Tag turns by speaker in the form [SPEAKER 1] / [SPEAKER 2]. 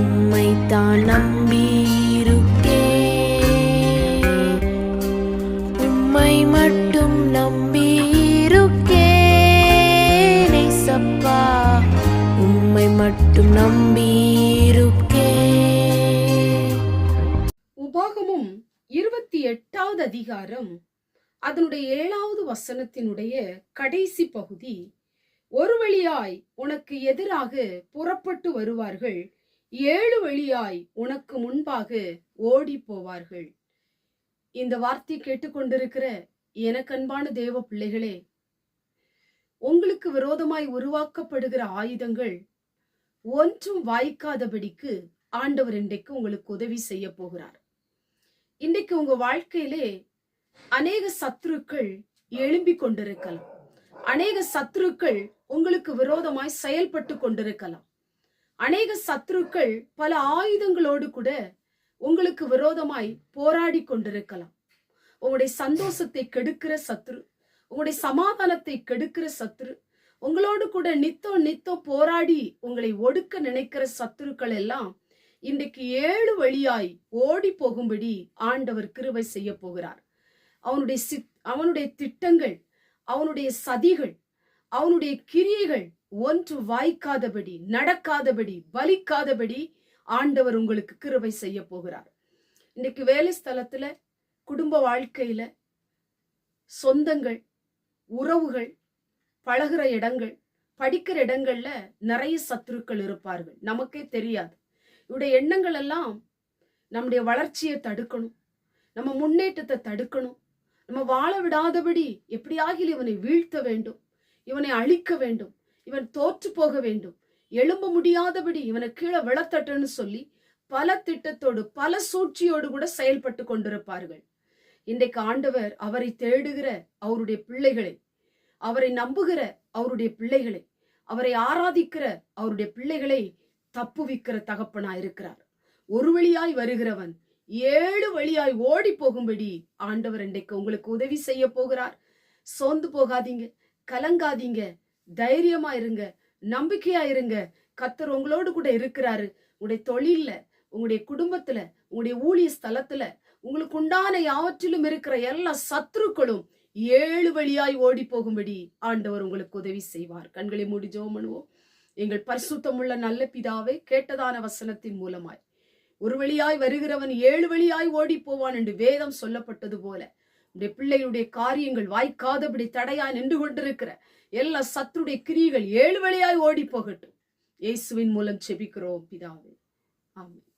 [SPEAKER 1] உம்மைத்தான் நம்பி இருக்கே உம்மை மட்டும் நம்பி இருக்கே சப்பா உம்மை மட்டும் நம்பி இருக்கே
[SPEAKER 2] உபாகமும் இருபத்தி எட்டாவது அதிகாரம். அதனுடைய ஏழாவது வசனத்தினுடைய கடைசி பகுதி ஒரு வழியாய் உனக்கு எதிராக புறப்பட்டு வருவார்கள் ஏழு வழியாய் உனக்கு முன்பாக ஓடி போவார்கள் இந்த வார்த்தை கேட்டுக்கொண்டிருக்கிற எனக்கன்பான தேவ பிள்ளைகளே உங்களுக்கு விரோதமாய் உருவாக்கப்படுகிற ஆயுதங்கள் ஒன்றும் வாய்க்காதபடிக்கு ஆண்டவர் இன்றைக்கு உங்களுக்கு உதவி செய்ய போகிறார். இன்றைக்கு உங்க வாழ்க்கையிலே அநேக சத்துருக்கள் எழும்பிக் கொண்டிருக்கலாம். அநேக சத்துருக்கள் உங்களுக்கு விரோதமாய் செயல்பட்டு கொண்டிருக்கலாம். அநேக சத்துருக்கள் பல ஆயுதங்களோடு கூட உங்களுக்கு விரோதமாய் போராடி கொண்டிருக்கலாம். உங்களுடைய சந்தோஷத்தை கெடுக்கிற சத்ரு உங்களுடைய சமாதானத்தை கெடுக்கிற சத்ரு உங்களோடு கூட நித்தம் நித்தம் போராடி உங்களை ஒடுக்க நினைக்கிற சத்துருக்கள் எல்லாம் இன்றைக்கு ஏழு வழியாய் ஓடி போகும்படி ஆண்டவர் கிருவை செய்ய போகிறார். அவனுடைய சித் அவனுடைய திட்டங்கள் அவனுடைய சதிகள் அவனுடைய கிரியைகள் ஒன்று வாய்க்காதபடி நடக்காதபடி பலிக்காதபடி ஆண்டவர் உங்களுக்கு கிருவை செய்ய போகிறார். இன்னைக்கு வேலை ஸ்தலத்துல குடும்ப வாழ்க்கையில சொந்தங்கள் உறவுகள் பழகுற இடங்கள் படிக்கிற இடங்கள்ல நிறைய சத்துருக்கள் இருப்பார்கள். நமக்கே தெரியாது. இவருடைய எண்ணங்கள் எல்லாம் நம்முடைய வளர்ச்சியை தடுக்கணும். நம்ம முன்னேற்றத்தை தடுக்கணும். நம்ம வாழ விடாதபடி எப்படியாகில் இவனை வீழ்த்த வேண்டும். இவனை அழிக்க வேண்டும். இவன் தோற்று போக வேண்டும். எழும்ப முடியாதபடி இவனை கீழே விழத்தட்டுன்னு சொல்லி பல திட்டத்தோடு பல சூழ்ச்சியோடு கூட செயல்பட்டு கொண்டிருப்பார்கள். இன்றைக்கு ஆண்டவர் அவரை தேடுகிற அவருடைய பிள்ளைகளை அவரை நம்புகிற அவருடைய பிள்ளைகளை அவரை ஆராதிக்கிற அவருடைய பிள்ளைகளை தப்புவிக்கிற தகப்பனா இருக்கிறார் ஒரு வழியாய் வருகிறவன் ஏழு வழியாய் ஓடி போகும்படி ஆண்டவர் இன்றைக்கு உங்களுக்கு உதவி செய்ய போகிறார். சோர்ந்து போகாதீங்க கலங்காதீங்க தைரியமா இருங்க நம்பிக்கையா இருங்க. கத்தர் உங்களோடு கூட இருக்கிறாரு. உங்களுடைய தொழில்ல உங்களுடைய குடும்பத்துல உங்களுடைய ஊழிய ஸ்தலத்துல உங்களுக்கு உண்டான யாவற்றிலும் இருக்கிற எல்லா சத்துருக்களும் ஏழு வழியாய் ஓடி போகும்படி ஆண்டவர் உங்களுக்கு உதவி செய்வார். கண்களை மூடி ஜெபம் பண்ணுவோம். எங்கள் பரிசுத்தமுள்ள நல்ல பிதாவே கேட்டதான வசனத்தின் மூலமாய் ஒரு வழியாய் வருகிறவன் ஏழு வழியாய் ஓடி போவான் என்று வேதம் சொல்லப்பட்டது போல. உடைய பிள்ளைகளுடைய காரியங்கள் வாய்க்காதபடி தடையாய் நின்று கொண்டிருக்கிற எல்லா சத்துடைய கிரிகள் ஏழு வழியாய் ஓடி போகட்டும் இயேசுவின் மூலம் செபிக்கிறோம் பிதாவே. ஆமாம்